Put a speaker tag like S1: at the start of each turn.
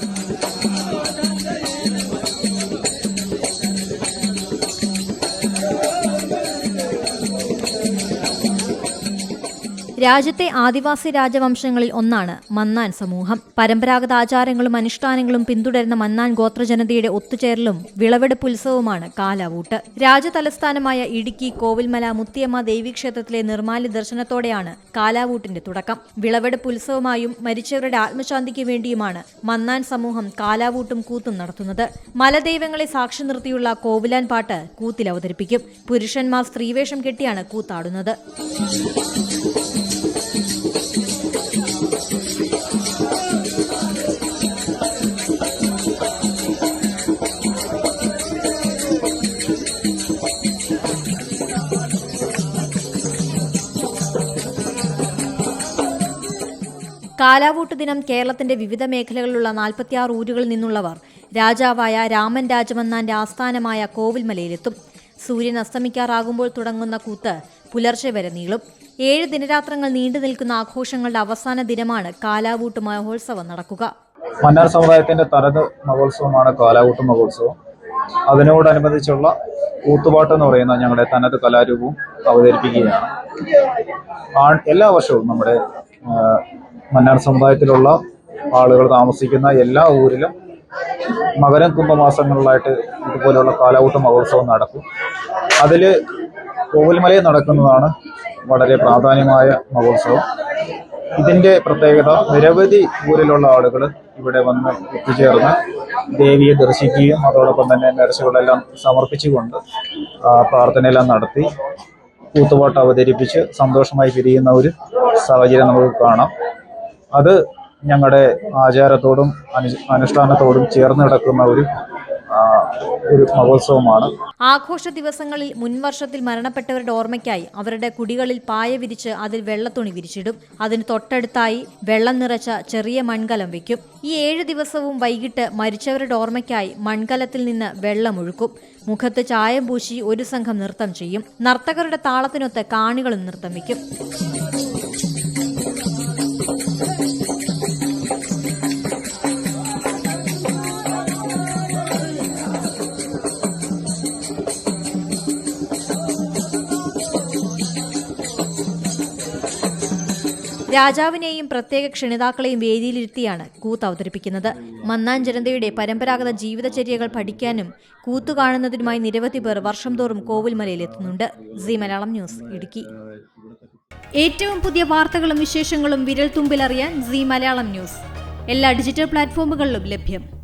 S1: かっこいい。രാജ്യത്തെ ആദിവാസി രാജവംശങ്ങളിൽ ഒന്നാണ് മന്നാൻ സമൂഹം. പരമ്പരാഗത ആചാരങ്ങളും അനുഷ്ഠാനങ്ങളും പിന്തുടരുന്ന മന്നാൻ ഗോത്രജനതയുടെ ഒത്തുചേരലും വിളവെടുപ്പ് ഉത്സവവുമാണ് കാലാവൂട്ട്. രാജതലസ്ഥാനമായ ഇടുക്കി കോവിൽമല മുത്തിയമ്മ ദേവീക്ഷേത്രത്തിലെ നിർമാല്യ ദർശനത്തോടെയാണ് കാലാവൂട്ടിന്റെ തുടക്കം. വിളവെടുപ്പ് ഉത്സവമായും മരിച്ചവരുടെ ആത്മശാന്തിക്ക് വേണ്ടിയുമാണ് മന്നാൻ സമൂഹം കാലാവൂട്ടും കൂത്തും നടത്തുന്നത്. മലദൈവങ്ങളെ സാക്ഷി നിർത്തിയുള്ള കോവിലാൻ പാട്ട് കൂത്തിൽ അവതരിപ്പിക്കും. പുരുഷന്മാർ സ്ത്രീവേഷം കെട്ടിയാണ് കൂത്താടുന്നത്. കാലാവൂട്ട് ദിനം കേരളത്തിന്റെ വിവിധ മേഖലകളിലുള്ള നാൽപ്പത്തിയാറ് ഊരുകളിൽ നിന്നുള്ളവർ രാജാവായ രാമൻ രാജമന്നാന്റെ ആസ്ഥാനമായ കോവിൽമലയിലെത്തും. സൂര്യൻ അസ്തമിക്കാറാകുമ്പോൾ തുടങ്ങുന്ന കൂത്ത് പുലർച്ചെ വരെ നീളും. ഏഴ് ദിനരാത്രങ്ങൾ നീണ്ടു നിൽക്കുന്ന ആഘോഷങ്ങളുടെ അവസാന ദിനമാണ് കാലാവൂട്ട് മഹോത്സവം നടക്കുക.
S2: മന്നാർ സമുദായത്തിന്റെ തനത് മഹോത്സവമാണ് കാലാവൂട്ട് മഹോത്സവം. അതിനോടനുബന്ധിച്ചുള്ള കൂത്തുപാട്ട് എന്ന് പറയുന്ന ഞങ്ങളുടെ തനത് കലാരൂപവും അവതരിപ്പിക്കുകയാണ്. എല്ലാ വർഷവും നമ്മുടെ മന്നാർ സമുദായത്തിലുള്ള ആളുകൾ താമസിക്കുന്ന എല്ലാ ഊരിലും മകരം കുംഭമാസങ്ങളിലായിട്ട് ഇതുപോലെയുള്ള കാലാവൂട്ട മഹോത്സവം നടക്കും. അതിൽ കോവിൽമലയിൽ നടക്കുന്നതാണ് വളരെ പ്രാധാന്യമായ മഹോത്സവം. ഇതിന്റെ പ്രത്യേകത നിരവധി ഊരിലുള്ള ആളുകൾ ഇവിടെ വന്ന് എത്തിച്ചേർന്ന് ദേവിയെ ദർശിക്കുകയും അതോടൊപ്പം തന്നെ നേർച്ചകളെല്ലാം സമർപ്പിച്ചുകൊണ്ട് പ്രാർത്ഥനയെല്ലാം നടത്തി കൂത്തുപാട്ട് അവതരിപ്പിച്ച് സന്തോഷമായി പിരിയുന്ന ഒരു സാഹചര്യം നമുക്ക് കാണാം. അത് ഞങ്ങളുടെ ആചാരത്തോടും അനു അനുഷ്ഠാനത്തോടും ചേർന്ന് കിടക്കുന്ന ഒരു ഒരു മഹോത്സവമാണ്.
S1: ആഘോഷ ദിവസങ്ങളിൽ മുൻവർഷത്തിൽ മരണപ്പെട്ടവരുടെ ഓർമ്മയ്ക്കായി അവരുടെ കുടികളിൽ പായ വിരിച്ച് അതിൽ വെള്ളത്തുണി വിരിച്ചിടും. അതിന് തൊട്ടടുത്തായി വെള്ളം നിറച്ച ചെറിയ മൺകലം വയ്ക്കും ഈ ഏഴ് ദിവസവും വൈകിട്ട് മരിച്ചവരുടെ ഓർമ്മയ്ക്കായി മൺകലത്തിൽ നിന്ന് വെള്ളമൊഴുക്കും മുഖത്ത് ചായം പൂശി ഒരു സംഘം നൃത്തം ചെയ്യും. നർത്തകരുടെ താളത്തിനൊത്ത് കാണികളും നൃത്തം വയ്ക്കും രാജാവിനെയും പ്രത്യേക ക്ഷണിതാക്കളെയും വേദിയിലിരുത്തിയാണ് കൂത്ത് അവതരിപ്പിക്കുന്നത്. മന്നാൻ ജനതയുടെ പരമ്പരാഗത ജീവിതചര്യകൾ പഠിക്കാനും കൂത്തു കാണുന്നതിനുമായി നിരവധി പേർ വർഷം തോറും കോവിൽമലയിലെത്തുന്നുണ്ട് സി മലയാളം ന്യൂസ് ഇടുക്കി. ഏറ്റവും പുതിയ വാർത്തകളും വിശേഷങ്ങളും വിരൽ തുമ്പിലറിയാൻ സി മലയാളം ന്യൂസ്. എല്ലാ ഡിജിറ്റൽ പ്ലാറ്റ്ഫോമുകളിലും ലഭ്യം.